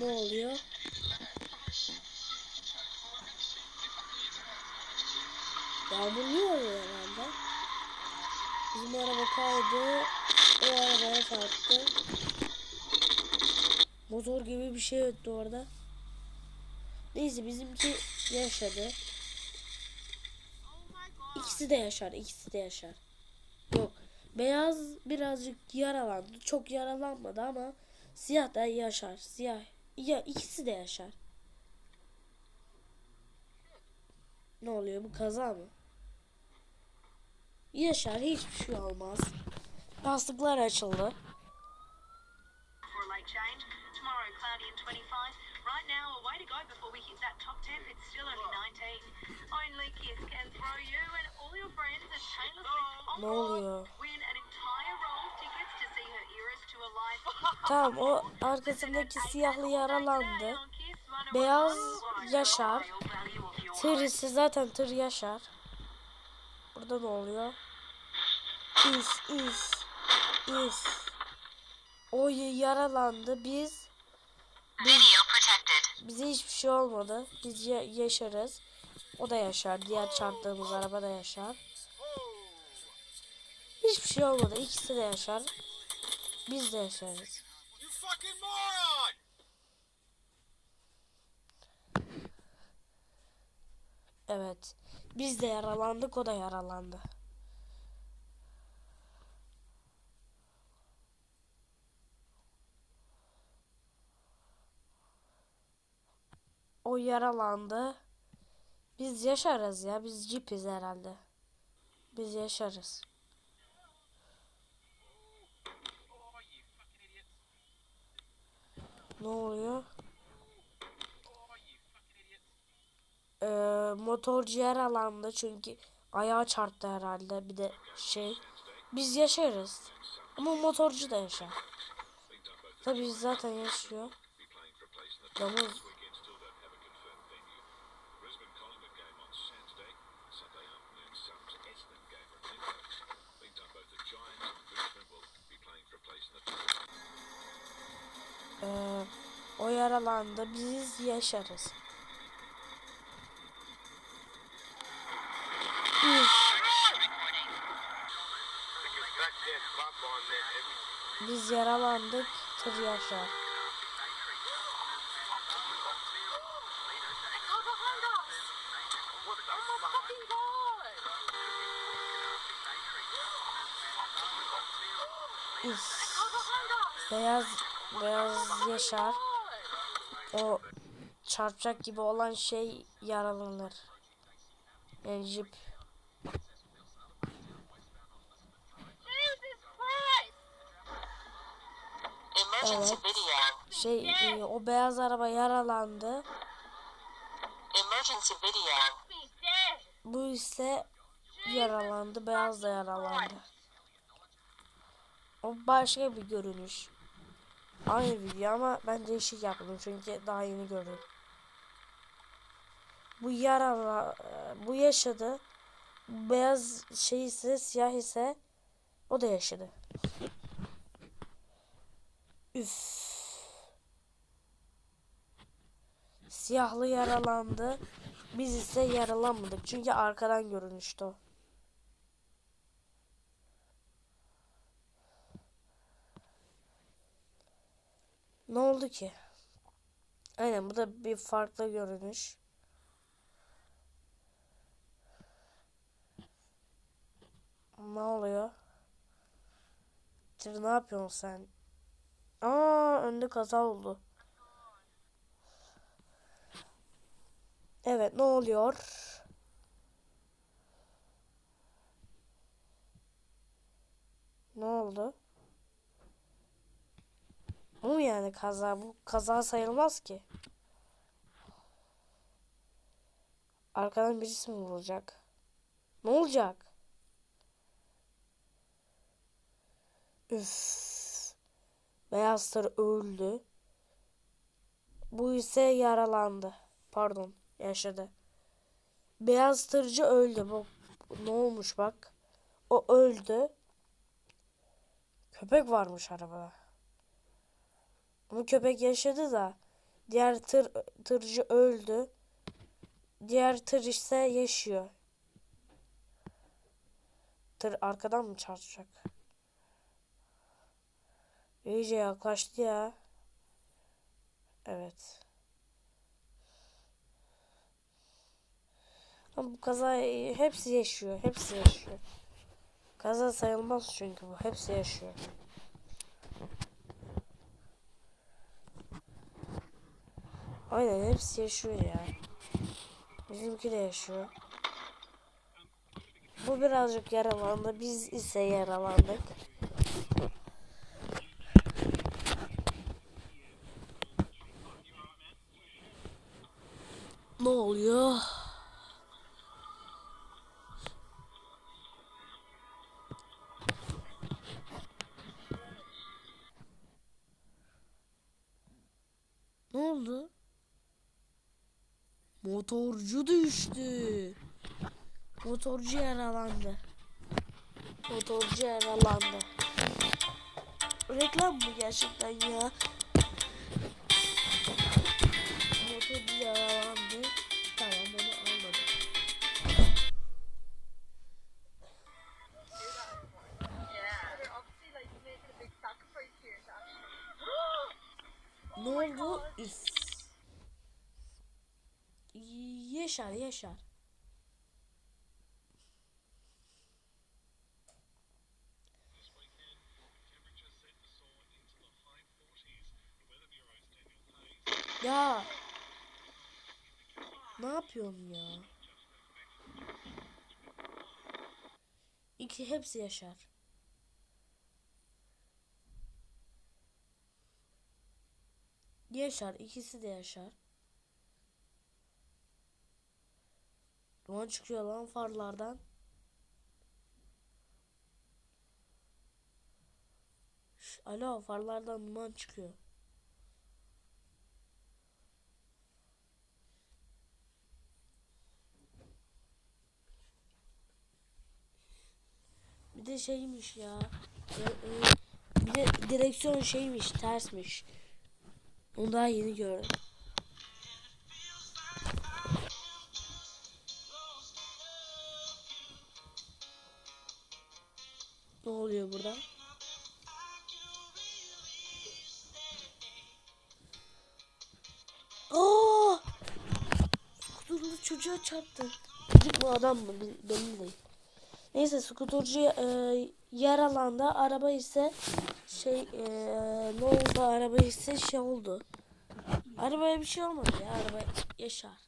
Ne oluyor? Yağmurluyor herhalde. Bizim araba kaydı. O arabaya çarptı. Motor gibi bir şey öttü orada. Neyse bizimki yaşadı. İkisi de yaşar, ikisi de yaşar. Yok. Beyaz birazcık yaralandı. Çok yaralanmadı ama siyah da yaşar. Siyah. Ya ikisi de yaşar. Ne oluyor bu kaza mı? Yaşar hiçbir şey olmaz. Yastıklar açıldı. for a late change. Tomorrow, cloudy and 25. Right now, a way to go before we hit that top temp. It's still only 19. Only Kiss can throw you and all your friends a Taylor Swift Ne encore. oluyor? Tamam o arkasındaki siyahlı yaralandı. Beyaz yaşar. Tır ise zaten tır yaşar. Burada ne oluyor? İz, iz, iz. O yaralandı. Biz, biz bize hiçbir şey olmadı. Biz ya- yaşarız. O da yaşar. Diğer çarptığımız araba da yaşar. Hiçbir şey olmadı. İkisi de yaşar. Biz de yaşarız. Fucking moron! Evet. Biz de yaralandık, o da yaralandı. O yaralandı. Biz yaşarız ya. Biz cipiz herhalde. Biz yaşarız. Ne oluyor? Ee, motorcu yaralandı çünkü ayağı çarptı herhalde bir de şey. Biz yaşarız. Ama motorcu da yaşar. Tabii zaten yaşıyor. Domuz. Ee, o yaralandı. Biz yaşarız. Biz, biz yaralandık. Tır yaşar. Biz, beyaz beyaz yaşar. O çarpacak gibi olan şey yaralanır. Yani jip. Evet. Şey e, o beyaz araba yaralandı. Bu ise yaralandı. Beyaz da yaralandı. O başka bir görünüş. Aynı video ama ben değişik yaptım çünkü daha yeni gördüm. Bu yaralı, bu yaşadı. Beyaz şey ise siyah ise o da yaşadı. Üf. Siyahlı yaralandı. Biz ise yaralanmadık. Çünkü arkadan görünüştü o. Ne oldu ki? Aynen bu da bir farklı görünüş. Ne oluyor? Tır ne yapıyorsun sen? Aa önde kaza oldu. Evet ne oluyor? Ne oldu? Mu yani kaza? Bu kaza sayılmaz ki. Arkadan birisi mi vuracak? Ne olacak? Üf. Beyaz tır öldü. Bu ise yaralandı. Pardon, yaşadı. Beyaz tırcı öldü. Bu ne olmuş bak. O öldü. Köpek varmış arabada. Ama köpek yaşadı da Diğer tır tırcı öldü. Diğer tır ise yaşıyor. Tır arkadan mı çarpacak? İyice yaklaştı ya. Evet. Ama bu kaza hepsi yaşıyor. Hepsi yaşıyor. Kaza sayılmaz çünkü bu. Hepsi yaşıyor. Aynen hepsi yaşıyor ya. Bizimki de yaşıyor. Bu birazcık yaralandı. Biz ise yaralandık. Motorcu düştü. Motorcu yaralandı. Motorcu yaralandı. Reklam mı gerçekten ya? Yaşar yaşar. Ya. Ne yapıyorsun ya? İki hepsi yaşar. Yaşar, ikisi de yaşar. Duman çıkıyor lan farlardan. Şş, alo farlardan duman çıkıyor. Bir de şeymiş ya. e, e, Bir de direksiyon şeymiş, tersmiş. Onu daha yeni gördüm. Ne oluyor burada? Aa! Skuturlu çocuğa çarptı. Çocuk mu adam mı belli değil. Neyse skuturcu e, yaralandı. Araba ise şey e, ne oldu? Araba ise şey oldu. Arabaya bir şey olmadı ya. Araba yaşar.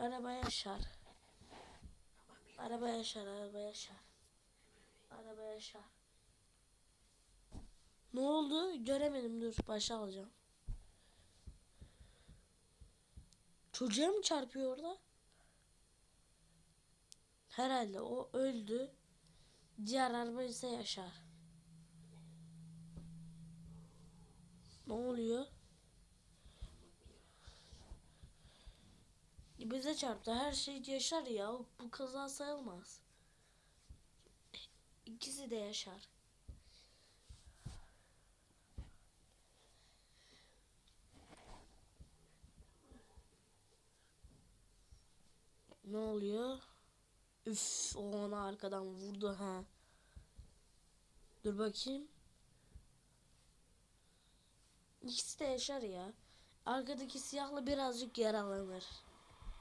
Araba yaşar. Araba yaşar, araba yaşar. Araba yaşar. Ne oldu? Göremedim. Dur başa alacağım. Çocuğa mı çarpıyor orada? Herhalde o öldü. Diğer araba ise yaşar. Ne oluyor? Bize çarptı. Her şey yaşar ya. Bu kaza sayılmaz. İkisi de yaşar. Ne oluyor? Üf, o ona arkadan vurdu ha. Dur bakayım. İkisi de yaşar ya. Arkadaki siyahlı birazcık yaralanır.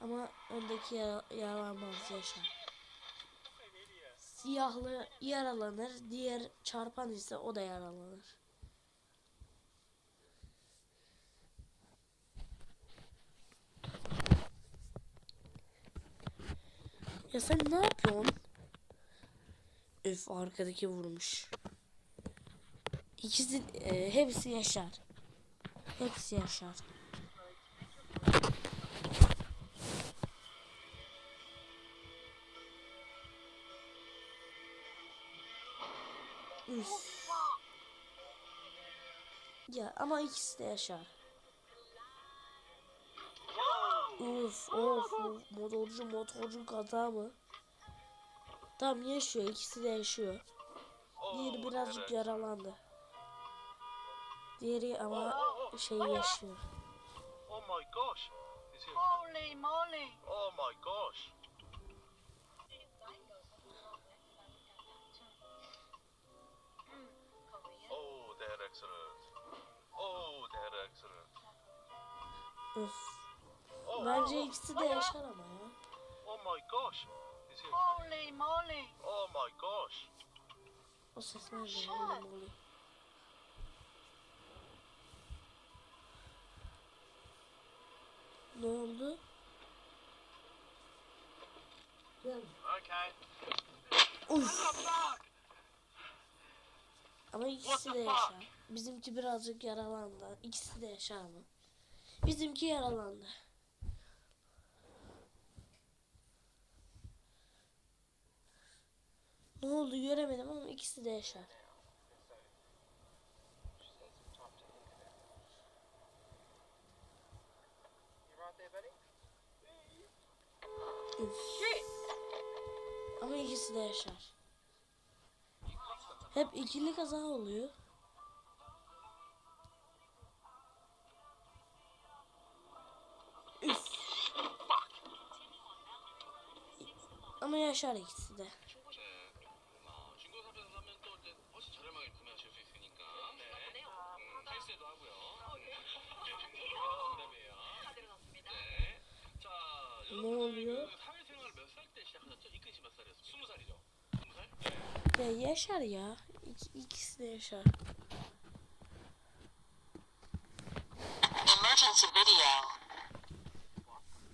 Ama öndeki yara- yaralanmaz yaşar. Siyahlı yaralanır. Diğer çarpan ise o da yaralanır. Ya sen ne yapıyorsun? Öf arkadaki vurmuş. İkisi e, hepsi yaşar. Hepsi yaşar. Ama ikisi de yaşar. Uf, of, of, motorcu motorcu kaza mı? Tam yaşıyor, ikisi de yaşıyor. Diğeri birazcık yaralandı. Diğeri ama şey yaşıyor. Oh my gosh. Holy moly! Oh my gosh. Oh, they're excellent. Öf. Oh, Bence oh, ikisi de yaşar ama ya. Oh my gosh. Is it? Holy moly! Oh my gosh. O ses nerede? Oğlum oluyor. Ne oldu? Okay. Uf. Ama ikisi de yaşar. Bizimki birazcık yaralandı. İkisi de yaşar ama. Bizimki yaralandı. Ne oldu göremedim ama ikisi de yaşar. Ama ikisi de yaşar. Hep ikili kaza oluyor. ama yaşar ikisi de. Ne oluyor? Ya yaşar ya. İk ikisi de yaşar. Emergency video.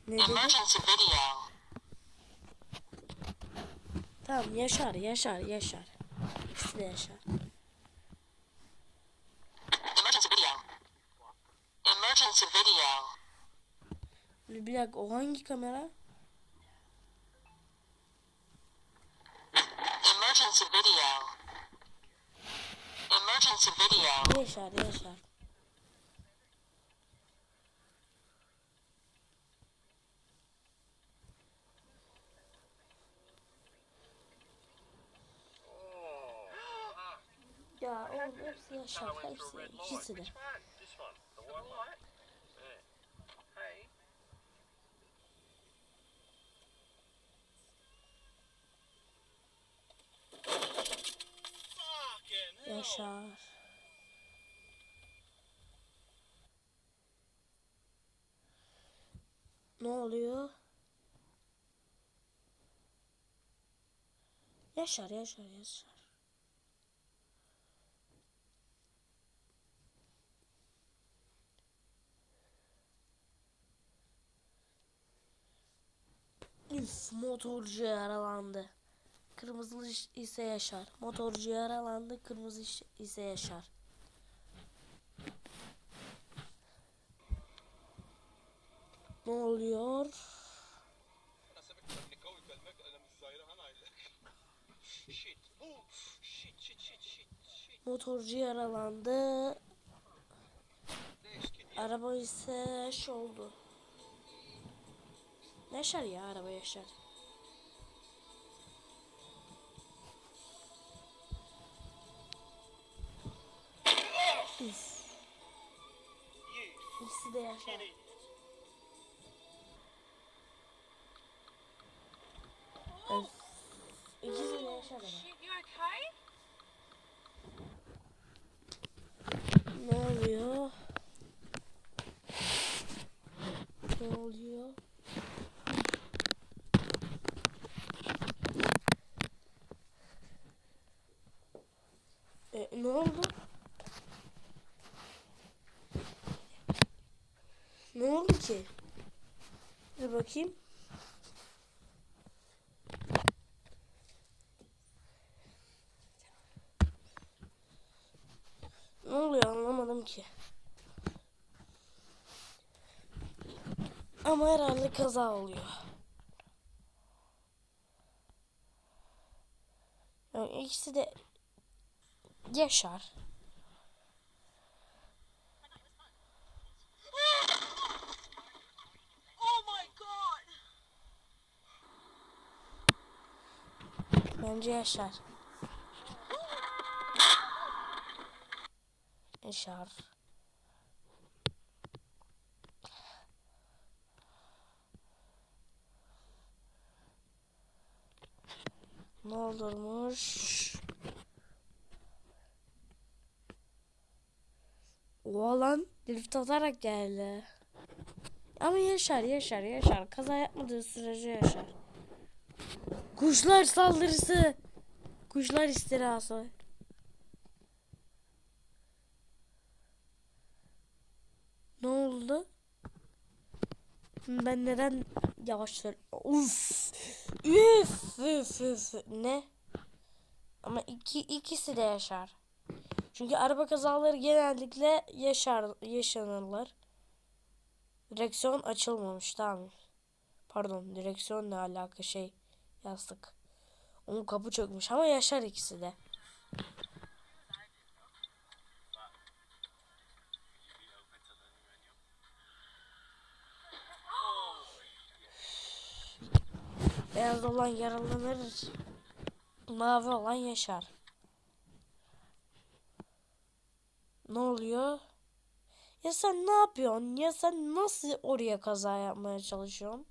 Ne dedi? Emergency video. Tamam yaşar yaşar yaşar. İkisi de yaşar. Emergency video. Emergency video. Bir dakika o hangi kamera? Emergency video. Emergency video. Yaşar yaşar. Ya oğlum hepsi yaşar. Hepsi ikisi de. Which one? This one. The white Yeah. Hey. Fucking hell. Yaşar. Ne oluyor? Yaşar, yaşar, yaşar. Üf, motorcu yaralandı. Kırmızı ise yaşar. Motorcu yaralandı. Kırmızı ise yaşar. Ne oluyor? Motorcu yaralandı. Araba ise şey oldu. Yaşar ya araba yaşar. Üf. İkisi de yaşar. Öf. İkisi de yaşar ama. Ne oluyor? Ne oluyor? E, ne oldu? Ne oldu ki? Dur bakayım. Ne oluyor anlamadım ki. Ama herhalde kaza oluyor. Yani ikisi de yaşar. Önce Yaşar. Yaşar. Ne olurmuş? Oha lan drift atarak geldi. Ama Yaşar Yaşar Yaşar kaza yapmadığı sürece Yaşar. Kuşlar saldırısı. Kuşlar istilası. Ne oldu? Ben neden yavaş. Uf! Üf! Üf! Üf! Ne? Ama iki, ikisi de yaşar. Çünkü araba kazaları genellikle yaşar, yaşanırlar. Direksiyon açılmamış tamam. Pardon direksiyon ne alaka şey yastık. Onun kapı çökmüş ama yaşar ikisi de. Beyaz olan yaralanır. Mavi olan yaşar. Ne oluyor? Ya sen ne yapıyorsun? Ya sen nasıl oraya kaza yapmaya çalışıyorsun?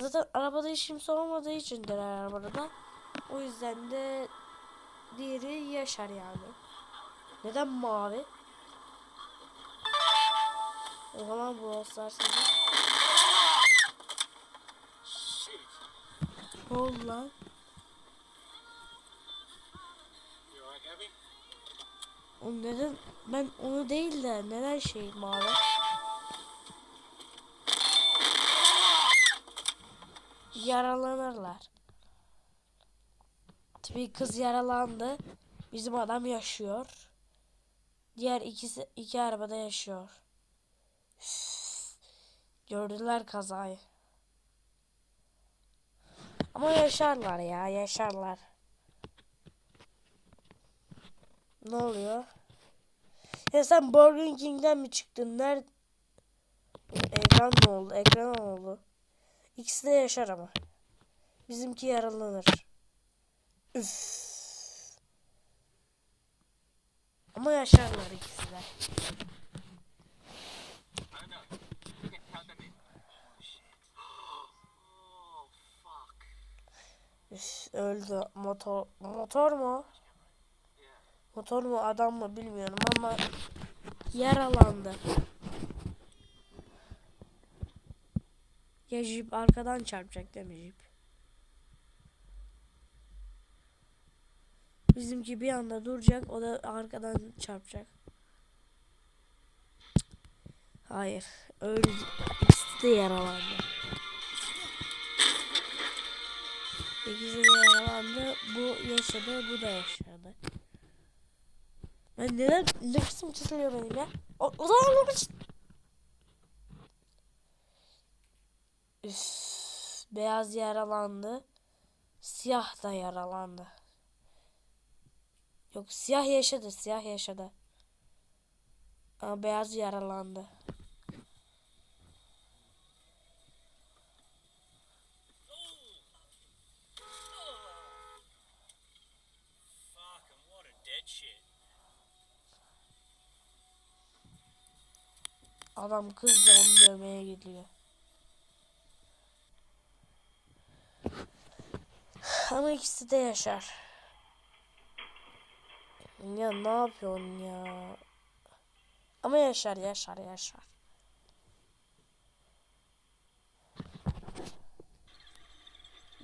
Zaten arabada hiç kimse olmadığı içindir her arabada. O yüzden de diğeri yaşar yani. Neden mavi? O zaman bu olsa seni. Ne oldu lan? O neden ben onu değil de neden şey mavi? Yaralanırlar. Tabii kız yaralandı. Bizim adam yaşıyor. Diğer ikisi iki arabada yaşıyor. Gördüler kazayı. Ama yaşarlar ya yaşarlar. Ne oluyor? Ya sen Burger King'den mi çıktın? Nerede? Ekran ne oldu? Ekran ne oldu? İkisi de yaşar ama. Bizimki yaralanır. Üf. Ama yaşarlar ikisi de. Üf, öldü. Motor motor mu? Motor mu adam mı bilmiyorum ama yaralandı. Ya jip arkadan çarpacak değil mi jip? Bizimki bir anda duracak o da arkadan çarpacak. Hayır. Öyle ikisi de yaralandı. İkisi de yaralandı. Bu yaşadı, bu da yaşadı. Ben neden nefesim kesiliyor benim ya? O, o zaman nefes... Üf, beyaz yaralandı. Siyah da yaralandı. Yok siyah yaşadı, siyah yaşadı. Ama beyaz yaralandı. Adam kızla onu dövmeye gidiyor. Ama ikisi de yaşar. Ya ne yapıyorsun ya? Ama yaşar yaşar yaşar.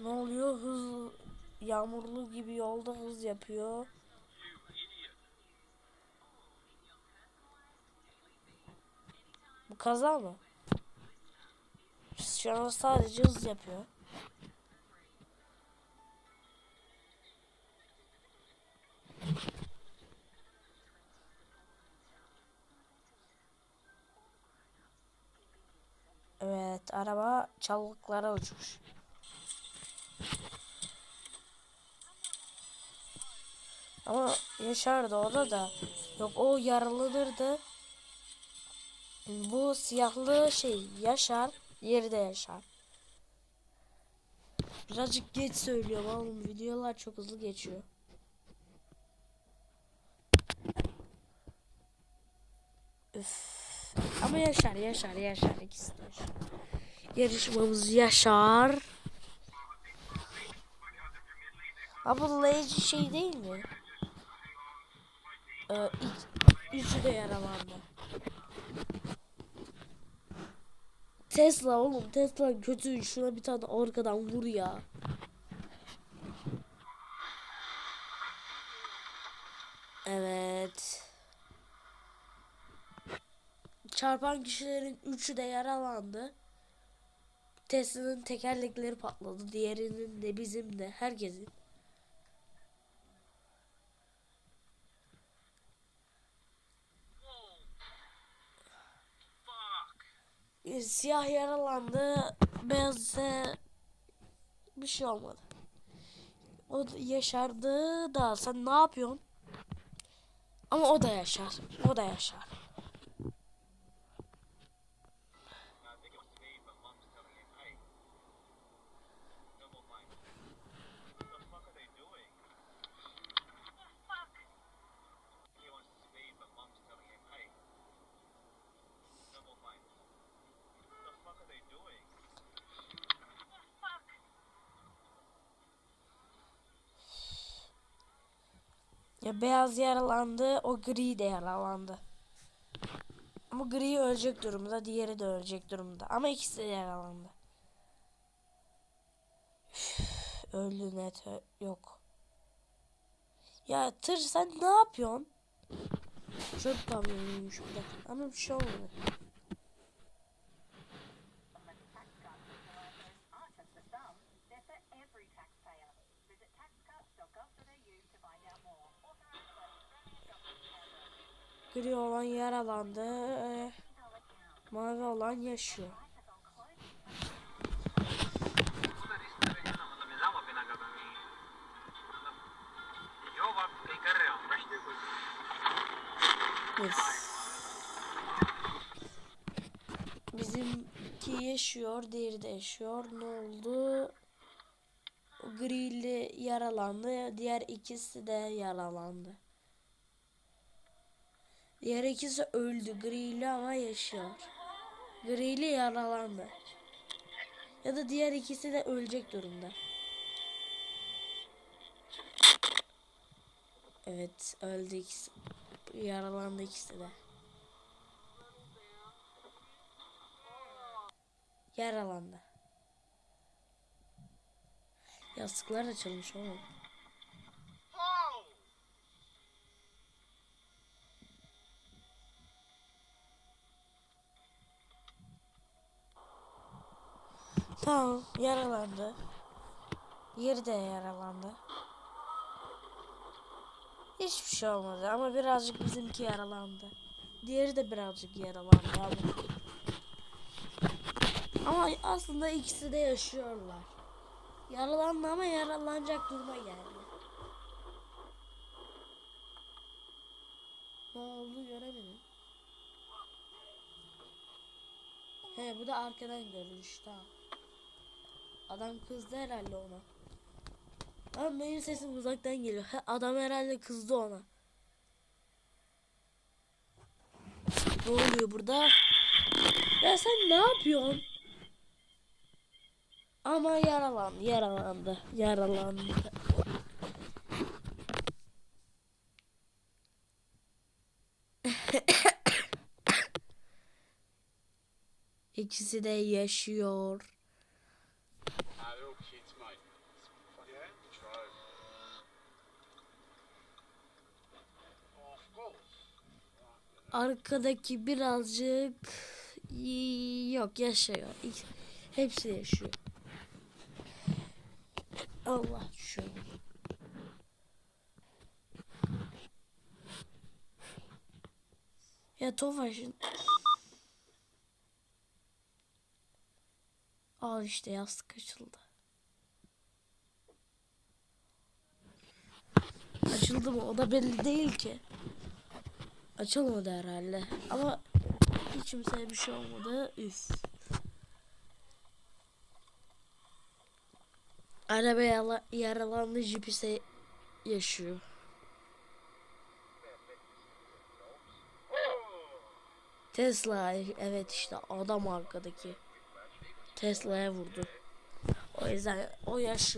Ne oluyor? Hız yağmurlu gibi yolda hız yapıyor. Bu kaza mı? Şu an sadece hız yapıyor. Evet, araba çalılıklara uçmuş. Ama yaşardı o da. Yok o yaralanırdı. Bu siyahlı şey yaşar, yeri de yaşar. Birazcık geç söylüyorum oğlum. Videolar çok hızlı geçiyor. Üf. Ama yaşar, yaşar, yaşar. ikisi de yaşar. Yarışmamız yaşar. Ha bu Lazy şey değil mi? Ee, de yaralandı. Tesla oğlum Tesla kötü şuna bir tane arkadan vur ya. Evet. Çarpan kişilerin üçü de yaralandı. Tesla'nın tekerlekleri patladı. Diğerinin de bizim de herkesin. E, Siyah yaralandı. Beyaz ise bir şey olmadı. O da yaşardı da sen ne yapıyorsun? Ama o da yaşar. O da yaşar. Ya beyaz yaralandı, o gri de yaralandı. Ama gri ölecek durumda, diğeri de ölecek durumda. Ama ikisi de yaralandı. Üf, öldü net yok. Ya tır sen ne yapıyorsun? Çöp kamyonuymuş bu da. Ama bir şey olmadı. Gri olan yaralandı. Mavi olan yaşıyor. Yes. Bizimki yaşıyor, diğeri de yaşıyor. Ne oldu? Grili yaralandı, diğer ikisi de yaralandı. Diğer ikisi öldü, grili ama yaşıyor. Grili yaralandı. Ya da diğer ikisi de ölecek durumda. Evet, öldü ikisi. Yaralandı ikisi de. Yaralandı. Yastıklar açılmış oğlum. Tamam, yaralandı. Yeri de yaralandı. Hiçbir şey olmadı ama birazcık bizimki yaralandı. Diğeri de birazcık yaralandı abi. Ama aslında ikisi de yaşıyorlar. Yaralandı ama yaralanacak duruma geldi. Ne oldu göremedim. He bu da arkadan görünüş tamam. Adam kızdı herhalde ona. Ama benim sesim uzaktan geliyor. Adam herhalde kızdı ona. Ne oluyor burada? Ya sen ne yapıyorsun? Ama yaralandı, yaralandı, yaralandı. İkisi de yaşıyor. Arkadaki birazcık yok yaşıyor. Hepsi yaşıyor. Allah şu. Ya Tofaş'ın Al işte yastık açıldı. Açıldı mı? O da belli değil ki. Açılmadı herhalde. Ama hiç kimseye bir şey olmadı. Üf. Araba yala- yaralandı jip ise yaşıyor. Tesla evet işte adam arkadaki. Tesla'ya vurdu. O yüzden o yaşıyor.